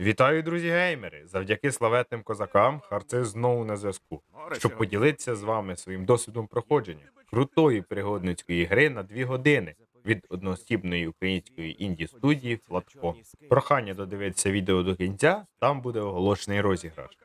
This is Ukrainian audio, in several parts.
Вітаю, друзі геймери! Завдяки славетним козакам Харциз знову на зв'язку, щоб поділитися з вами своїм досвідом проходження крутої пригодницької гри на 2 години від одноосібної української інді студії Флатко. Прохання додивитися відео до кінця, там буде оголошений розіграш.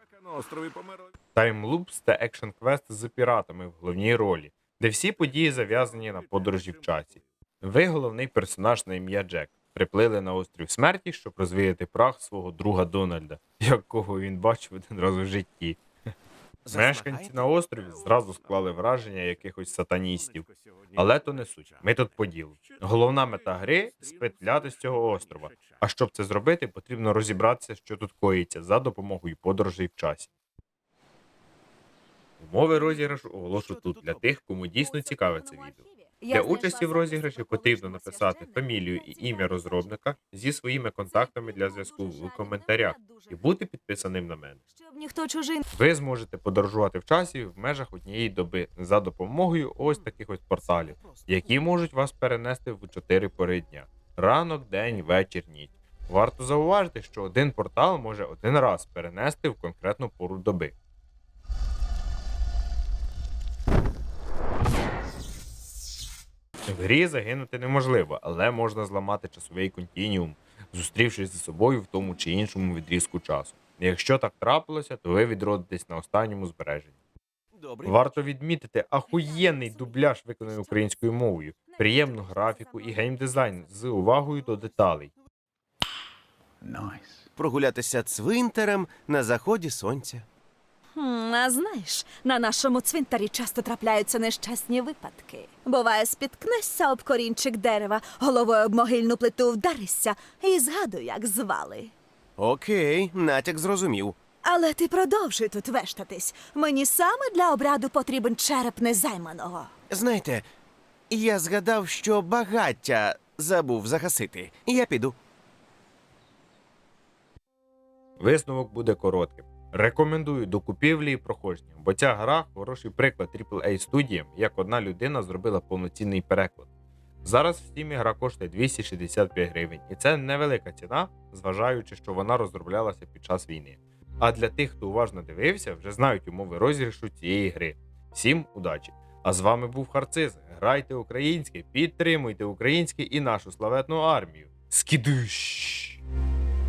Таймлупс та екшн квест з піратами в головній ролі, де всі події зав'язані на подорожі в часі. Ви головний персонаж на ім'я Джек. Приплили на острів смерті, щоб розвіяти прах свого друга Дональда, якого він бачив один раз у житті. Мешканці на острові зразу склали враження якихось сатаністів. Але то не суть. Ми тут по ділу. Головна мета гри спетляти з цього острова. А щоб це зробити, потрібно розібратися, що тут коїться за допомогою подорожей в часі. Умови розіграшу оголошу тут для тих, кому дійсно цікаве це відео. Для участі в розіграші потрібно написати фамілію і ім'я розробника зі своїми контактами для зв'язку в коментарях і бути підписаним на мене. Щоб ніхто чужий Ви зможете подорожувати в часі в межах однієї доби за допомогою ось таких ось порталів, які можуть вас перенести в чотири пори дня: ранок, день, вечір, ніч. Варто зауважити, що один портал може один раз перенести в конкретну пору доби. В грі загинути неможливо, але можна зламати часовий континіум, зустрівшись зі собою в тому чи іншому відрізку часу. Якщо так трапилося, то ви відродитесь на останньому збереженні. Добре. Варто відмітити ахуєнний дубляж, виконаний українською мовою, приємну графіку і геймдизайн з увагою до деталей. прогулятися цвинтарем на заході сонця. Хм, а знаєш, на нашому цвинтарі часто трапляються нещасні випадки. Буває, спіткнешся об корінчик дерева, головою об могильну плиту вдаришся і згадуй, як звали. Окей, натяк зрозумів. Але ти продовжуй тут вештатись. Мені саме для обряду потрібен череп незайманого. Знаєте, я згадав, що багаття забув загасити. Я піду. Висновок буде коротким. Рекомендую до купівлі і проходження, бо ця гра хороший приклад AAA студіям, як одна людина зробила повноцінний переклад. Зараз в Steam гра коштує 265 гривень, і це невелика ціна, зважаючи, що вона розроблялася під час війни. А для тих, хто уважно дивився, вже знають умови розіграшу цієї гри. Всім удачі! А з вами був Харциз. Грайте українське, підтримуйте українське і нашу славетну армію. Скідуш!